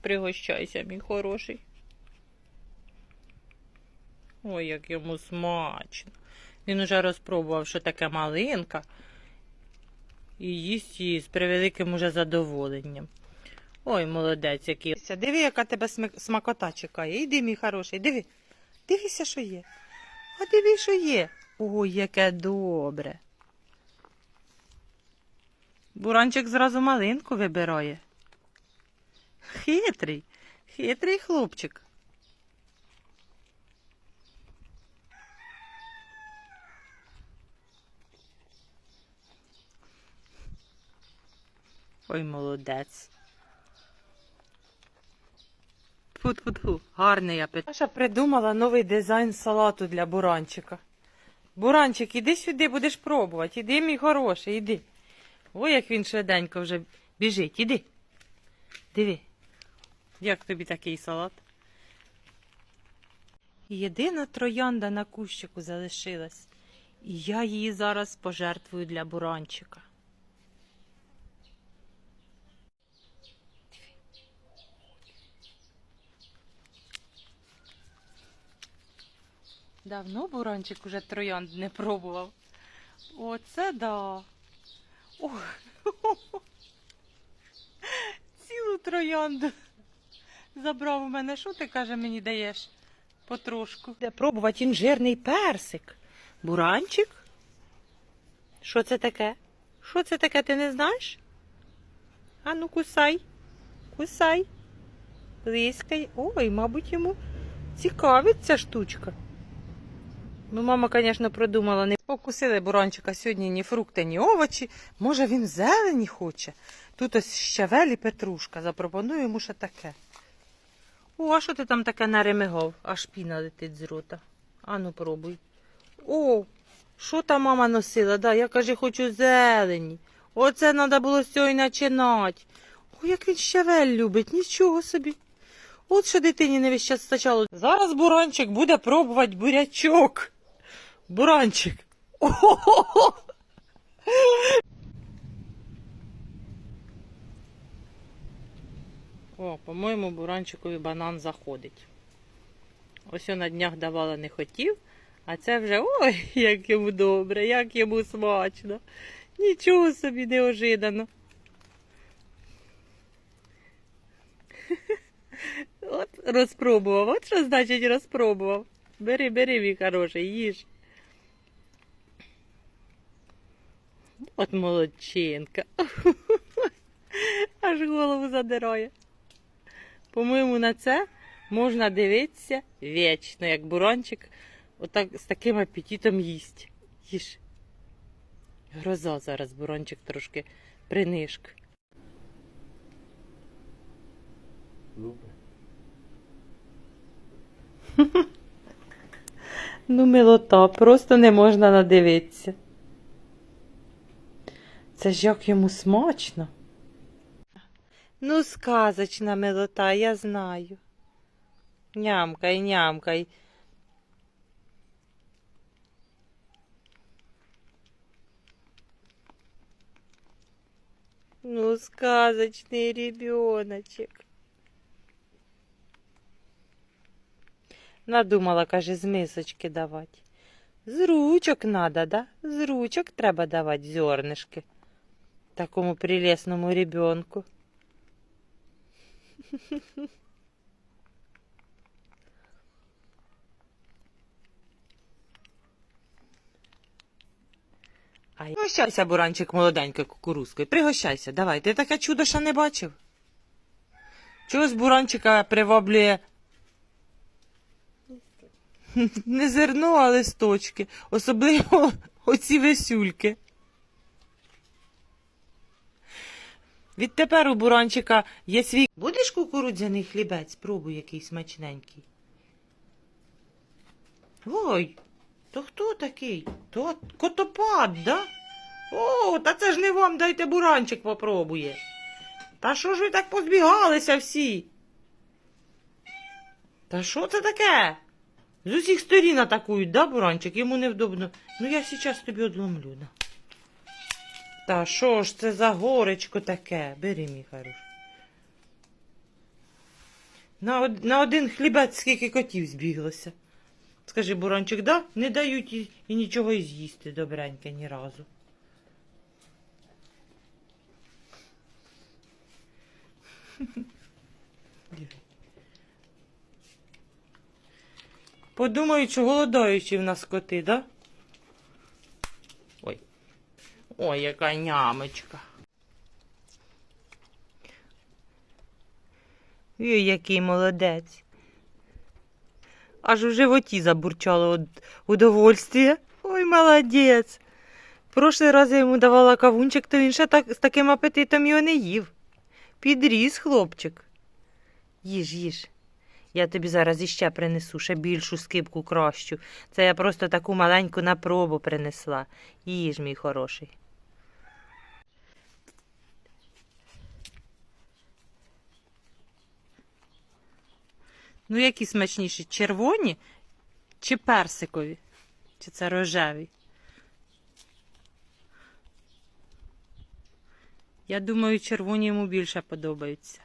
Пригощайся, мій хороший. Ой, як йому смачно. Він уже розпробував, що таке малинка. І їсть її з превеликим уже задоволенням. Ой, молодець який. Диви, яка тебе смакота чекає. Іди, мій хороший, диви. Дивися, що є. А диви, що є. Ой, яке добре. Буранчик зразу малинку вибирає. Хитрий, хитрий хлопчик. Ой, молодець. Тьфу-тьфу-тьфу, гарний апетит. Наша придумала новий дизайн салату для буранчика. Буранчик, іди сюди, будеш пробувати. Іди, мій хороший, іди. Ой, як він швиденько вже біжить. Іди. Диви. Як тобі такий салат? Єдина троянда на кущику залишилась, і я її зараз пожертвую для буранчика. Давно буранчик уже троянд не пробував. Оце да. Ох. Цілу троянду забрав у мене. Що ти каже, мені даєш потрошку? Де пробувати інжирний персик. Буранчик? Що це таке? Що це таке, ти не знаєш? Ану, кусай. Кусай. Лискай. Ой, мабуть, йому цікавить ця штучка. Ну, мама, звісно, придумала, не покусили буранчика сьогодні ні фрукти, ні овочі. Може, він зелені хоче. Тут ось щавель і петрушка. Запропоную йому ще таке. О, а що ти там таке наремигав? Аж піна летить з рота. Ану, пробуй. О, що та мама носила? Да, я каже, хочу зелені. Оце треба було з цього починати. О, як він щавель любить, нічого собі. От що дитині не весь час стачало. Зараз буранчик буде пробувати бурячок. Буранчик. О-хо-хо-хо! По-моєму, буранчикові банан заходить. Ось я на днях давала не хотів, а це вже ой, як йому добре, як йому смачно. Нічого собі неожиданно. От розпробував. От що значить розпробував. Бери, бери, мій хороший, їж. От молодчинка. Аж голову задирає. По-моєму, на це можна дивитися вічно, як буранчик отак з таким апетитом їсть. Їж. Гроза зараз буранчик трошки принишк. Ну, милота, просто не можна надивитися. Це ж як йому смачно. Ну, сказочна милота, я знаю. Нямкай, нямкай. Ну, сказочный ребеночек. Надумала, каже, з мисочки давати. З ручок надо, да? З ручок треба давати зернишки. Такому прелесному ребенку. Ай. Пригощайся, буранчик молоденькою кукурузкою. Пригощайся, давай. Ти таке чудо ще не бачив? Чогось буранчика приваблює не зерно, а листочки. Особливо оці весюльки. Відтепер у буранчика є свій. Будеш кукурудзяний хлібець? Пробуй який смачненький. Ой, то хто такий? То котопад, да? О, та це ж не вам дайте буранчик попробує. Та що ж ви так позбігалися всі? Та що це таке? З усіх сторін атакують, да, буранчик? Йому невдобно. Ну я зараз тобі одломлю, да. Та що ж це за горечко таке? Бери, мій хороший. На, од- на один хлібець скільки котів збіглося. Скажи, буранчик, да? Не дають і, і нічого і з'їсти добреньке ні разу. Подумають, що голодаючі в нас коти, да? Ой. Ой, яка нямочка. Ой, який молодець. Аж у животі забурчало від удовольствия. Ой, молодець. Прошлий раз я йому давала кавунчик, то він ще так, з таким апетитом його не їв. Підріс хлопчик. Їж, їж. Я тобі зараз іще принесу, ще більшу скибку кращу. Це я просто таку маленьку на пробу принесла. Їж, мій хороший. Ну, які смачніші? Червоні чи персикові? Чи це рожеві? Я думаю, червоні йому більше подобаються.